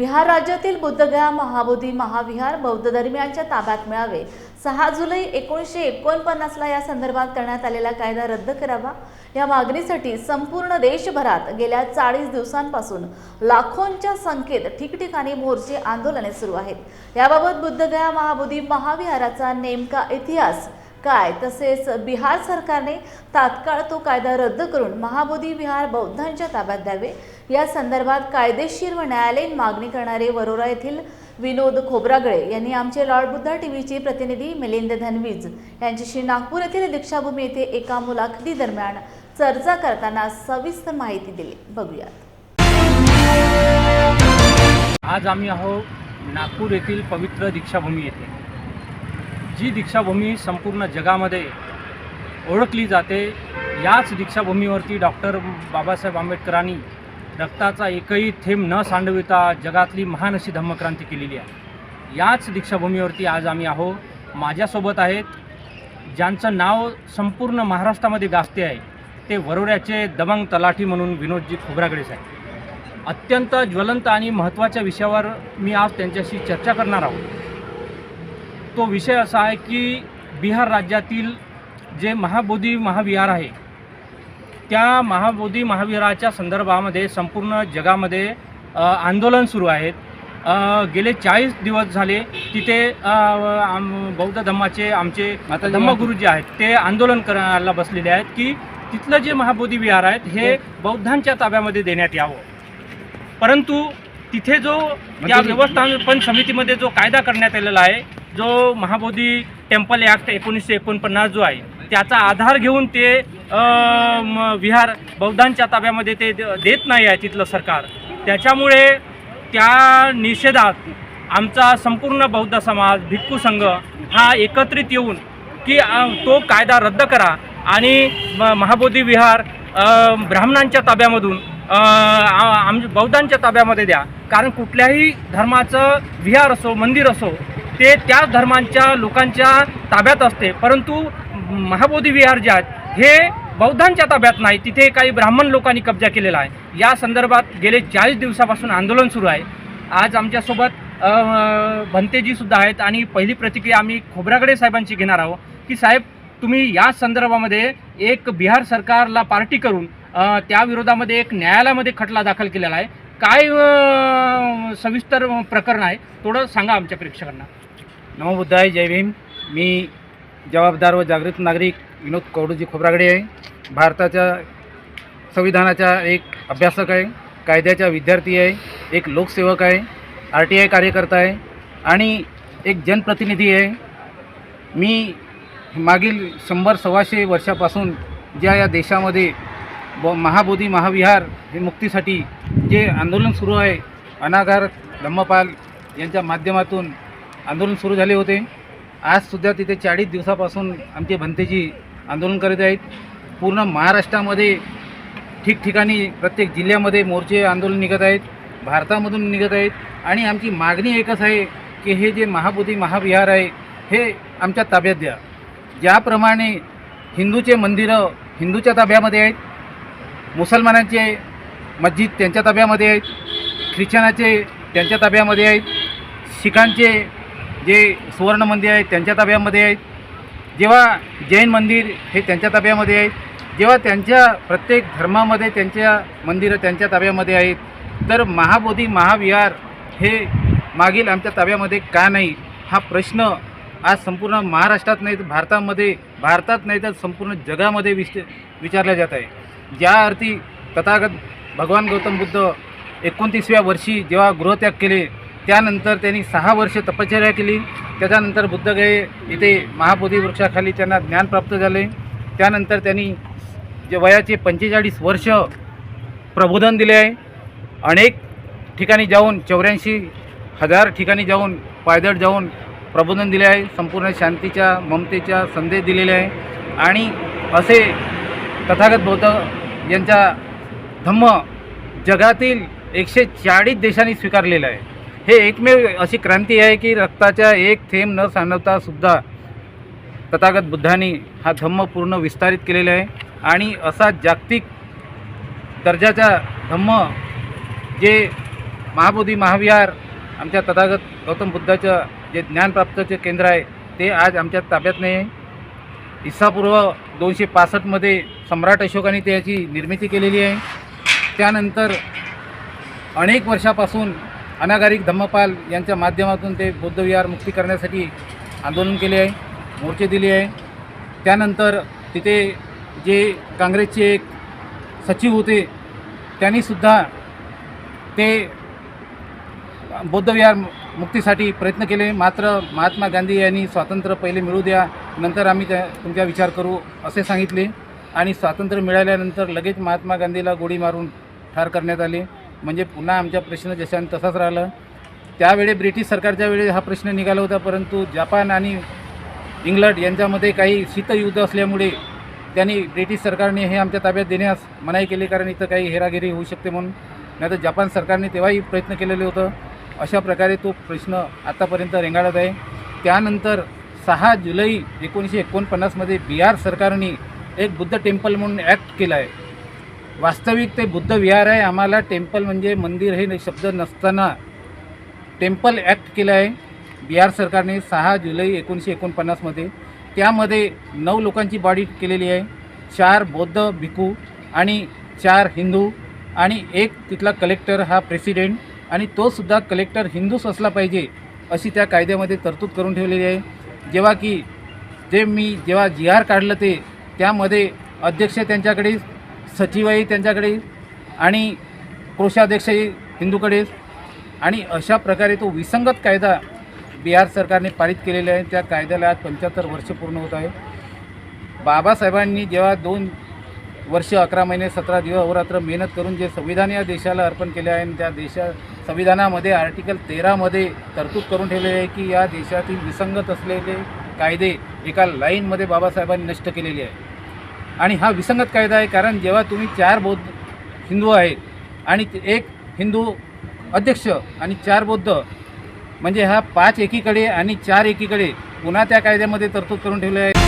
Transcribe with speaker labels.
Speaker 1: बिहार राज्यातील बुद्धगया महाबोधी महाविहार बौद्ध धर्मियांच्या ताब्यात मिळावे. सहा जुलै एकोणीसशे एकोणपन्नासला या संदर्भात करण्यात आलेला कायदा रद्द करावा. या मागणीसाठी संपूर्ण देशभरात गेल्या चाळीस दिवसांपासून लाखोंच्या संख्येत ठिकठिकाणी मोर्चे आंदोलने सुरू आहेत. याबाबत बुद्धगया महाबोधी महाविहाराचा नेमका इतिहास काय? तसेच बिहार सरकारने तात्काळ तो कायदा रद्द करून महाबोधी विहार बौद्धांच्या ताब्यात द्यावे. या संदर्भात कायदेशीर व न्यायालयीन मागणी करणारे वरोरा येथील विनोद खोब्रागळे यांनी आमचे लॉर्ड बुद्धा टी व्हीचे प्रतिनिधी मिलिंद धनवीज यांच्याशी नागपूर येथील दीक्षाभूमी येथे एका मुलाखती दरम्यान चर्चा करताना सविस्तर माहिती दिली. बघूयात.
Speaker 2: आज आम्ही आहो नागपूर येथील पवित्र दीक्षाभूमी येथे. जी दीक्षाभूमी संपूर्ण जगामध्ये ओळखली जाते याच दीक्षाभूमीवरती डॉक्टर बाबासाहेब आंबेडकरांनी रक्ताचा एकही थेंब न सांडविता जगातली महान अशी धम्मक्रांती केलेली आहे. याच दीक्षाभूमीवरती आज आम्ही आहो माझ्यासोबत आहेत ज्यांचं नाव संपूर्ण महाराष्ट्रामध्ये गाजते आहे ते वरोऱ्याचे दबंग तलाठी म्हणून विनोदजी खोब्रागडे साहेब. अत्यंत ज्वलंत आणि महत्त्वाच्या विषयावर मी आज त्यांच्याशी चर्चा करणार आहोत तो विषय असा आहे की बिहार राज्यातील जे महाबोधी महाविहार आहे त्या महाबोधी महाविहाराच्या संदर्भामध्ये संपूर्ण जगामध्ये आंदोलन सुरू आहेत. गेले चाळीस दिवस झाले तिथे बौद्ध धम्माचे आमचे धम्मगुरू जे आहेत ते आंदोलन करायला बसलेले आहेत की तिथलं जे महाबोधी विहार आहेत हे बौद्धांच्या ताब्यामध्ये देण्यात यावं. परंतु तिथे जो त्या व्यवस्थापन समितीमध्ये जो कायदा करण्यात आलेला आहे जो महाबोधी टेम्पल ॲक्ट एकोणीसशे एकोणपन्नास जो आहे त्याचा आधार घेऊन ते विहार बौद्धांच्या ताब्यामध्ये ते द- देत नाही आहे तिथलं सरकार. त्याच्यामुळे त्या निषेधात आमचा संपूर्ण बौद्ध समाज भिक्खू संघ हा एकत्रित येऊन की तो कायदा रद्द करा आणि म- महाबोधी विहार ब्राह्मणांच्या ताब्यामधून आम बौद्धांच्या ताब्यामध्ये द्या. कारण कुठल्याही धर्माचं विहार असो मंदिर असो ते त्याच धर्मांच्या लोकांच्या ताब्यात असते. परंतु महाबोधी विहार जे आहेत हे बौद्धांच्या ताब्यात नाही. तिथे काही ब्राह्मण लोकांनी कब्जा केलेला आहे. या संदर्भात गेले चाळीस दिवसापासून आंदोलन सुरू आहे. आज आमच्यासोबत भंतेजीसुद्धा आहेत आणि पहिली प्रतिक्रिया आम्ही खोब्रागडे साहेबांची घेणार आहोत की साहेब तुम्ही या संदर्भामध्ये एक बिहार सरकारला पार्टी करून त्या विरोधामध्ये एक न्यायालयामध्ये खटला दाखल केलेला आहे. काय सविस्तर प्रकरण आहे. थोडं सांगा आमच्या प्रेक्षकांना.
Speaker 3: नमो बुद्धाय जय भीम. मी जबाबदार व जागृत नागरिक विनोद कौडूजी खोब्रागडे आहे. भारताच्या संविधानाचा एक अभ्यासक आहे. कायद्याचा विद्यार्थी आहे. एक लोकसेवक आहे. आर टी आय कार्यकर्ता आहे. आणि एक जनप्रतिनिधी आहे. मी मागील शंभर सव्वाशे वर्षापासून ज्या या देशामध्ये ब महाबोधी महाविहार हे मुक्तीसाठी जे आंदोलन सुरू आहे अनागार धम्मपाल यांच्या माध्यमातून आंदोलन सुरू झाले होते. आजसुद्धा तिथे चाळीस दिवसापासून आमचे भंतेजी आंदोलन करीत आहेत. पूर्ण महाराष्ट्रामध्ये ठिकठिकाणी प्रत्येक जिल्ह्यामध्ये मोर्चे आंदोलन निघत आहेत. भारतामधून निघत आहेत. आणि आमची मागणी एकच आहे की हे जे महाबोधी महाविहार आहे हे आमच्या ताब्यात द्या. ज्याप्रमाणे हिंदूचे मंदिरं हिंदूच्या ताब्यामध्ये आहेत मुसलमानांचे मस्जिद त्यांच्या ताब्यामध्ये आहेत ख्रिश्चनाचे त्यांच्या ताब्यामध्ये आहेत. शिखांचे जे सुवर्ण मंदिर आहेत त्यांच्या ताब्यामध्ये आहेत. जेव्हा जैन मंदिर हे त्यांच्या ताब्यामध्ये आहेत जेव्हा त्यांच्या प्रत्येक धर्मामध्ये त्यांच्या मंदिरं त्यांच्या ताब्यामध्ये आहेत तर महाबोधी महाविहार हे मागील आमच्या ताब्यामध्ये का नाही? हा प्रश्न आज संपूर्ण महाराष्ट्रात नाही तर भारतामध्ये भारतात नाही तर संपूर्ण जगामध्ये विच विचारला जात आहे. ज्या अर्थी तथागत भगवान गौतम बुद्ध एकोणतीसव्या वर्षी जेव्हा गृहत्याग केले त्यानंतर त्यांनी सहा वर्ष तपश्चर्या केली. त्याच्यानंतर बुद्धगये इथे महाबोधी वृक्षाखाली त्यांना ज्ञान प्राप्त झाले. त्यानंतर त्यांनी जे वयाचे पंचेचाळीस वर्ष प्रबोधन दिले आहे. अनेक ठिकाणी जाऊन चौऱ्याऐंशी हजार ठिकाणी जाऊन पायदळ जाऊन प्रबोधन दिले आहे. संपूर्ण शांतीच्या ममतेच्या संदेश दिलेले आहे. आणि असे तथागत बौद्ध यांचा धम्म जगातील एकशे चाळीस देशांनी स्वीकारलेलं आहे. हे एकमेव अशी क्रांती आहे की रक्ताच्या एक थेंब न सांडवता सुद्धा तथागत बुद्धांनी हा धम्म पूर्ण विस्तारित केलेला आहे. आणि असा जागतिक दर्जाचा धम्म जे महाबोधी महाविहार आमच्या तथागत गौतम बुद्धाचं जे ज्ञानप्राप्तचे केंद्र आहे ते आज आमच्या ताब्यात नाही आहे. इसापूर्व दोनशे पासष्टमध्ये सम्राट अशोकाने त्याची निर्मिती केलेली आहे. त्यानंतर अनेक वर्षापासून अनागारिक धम्मपाल यांच्या माध्यमातून ते बौद्धविहार मुक्ती करण्यासाठी आंदोलन केले आहे मोर्चे दिले आहे. त्यानंतर तिथे जे काँग्रेसचे एक सचिव होते त्यांनीसुद्धा ते बौद्धविहार मुक्तीसाठी प्रयत्न केले. मात्र महात्मा गांधी यांनी स्वातंत्र्य पहिले मिळू द्या नंतर आम्ही त्या तुमचा विचार करू असे सांगितले. आणि स्वातंत्र्य मिळाल्यानंतर लगेच महात्मा गांधीला गोळी मारून ठार करण्यात आले. म्हणजे पुन्हा आमचा प्रश्न जशान तसाच राहिला. त्यावेळी ब्रिटिश सरकारच्या वेळी हा प्रश्न निघाला होता परंतु जपान आणि इंग्लंड यांच्यामध्ये काही शीतयुद्ध असल्यामुळे त्यांनी ब्रिटिश सरकारने हे आमच्या ताब्यात देण्यास मनाई केली कारण इथं काही हेरागिरी होऊ शकते म्हणून. नाही तर जपान सरकारने तेव्हाही प्रयत्न केलेले होतं. अशा प्रकारे तो प्रश्न आत्तापर्यंत रेंगाळत आहे. त्यानंतर सहा जुलै एकोणीसशे एकोणपन्नासमध्ये बिहार सरकारने एक बुद्ध टेम्पल म्हणून ॲक्ट केला आहे. वास्तविक ते बुद्ध विहार आहे. आम्हाला टेम्पल म्हणजे मंदिर हे शब्द नसताना टेम्पल ॲक्ट केलं आहे. बिहार सरकारने सहा जुलै एकोणीसशे एकोणपन्नासमध्ये त्यामध्ये नऊ लोकांची बॉडी केलेली आहे. चार बौद्ध भिकू आणि चार हिंदू आणि एक तिथला कलेक्टर हा प्रेसिडेंट आणि तोसुद्धा कलेक्टर हिंदूच असला पाहिजे अशी त्या कायद्यामध्ये तरतूद करून ठेवलेली आहे. जेव्हा की जे मी जेव्हा जी आर काढलं ते त्यामध्ये अध्यक्ष त्यांच्याकडे सचिवही त्यांच्याकडे आणि कोषाध्यक्षही हिंदूकडे आणि अशा प्रकारे तो विसंगत कायदा बिहार सरकारने पारित केलेला आहे. त्या कायद्याला आज पंच्याहत्तर वर्ष पूर्ण होत आहे. बाबासाहेबांनी जेव्हा दोन वर्ष अकरा महिने सतरा दिवस अहोरात्र मेहनत करून जे संविधान या देशाला अर्पण केले आहे आणि त्या देशा संविधानामध्ये आर्टिकल तेरामध्ये तरतूद करून ठेवलेली आहे की या देशातील विसंगत असलेले कायदे एका लाईनमध्ये बाबासाहेबांनी नष्ट केलेले आहे आणि हा विसंगत कायदा आहे कारण जेव्हा तुम्ही चार बौद्ध हिंदू आहेत आणि एक हिंदू अध्यक्ष आणि चार बौद्ध म्हणजे हा पाच एकीकडे आणि चार एकीकडे पुन्हा त्या कायद्यामध्ये तरतूद करून ठेवले आहे.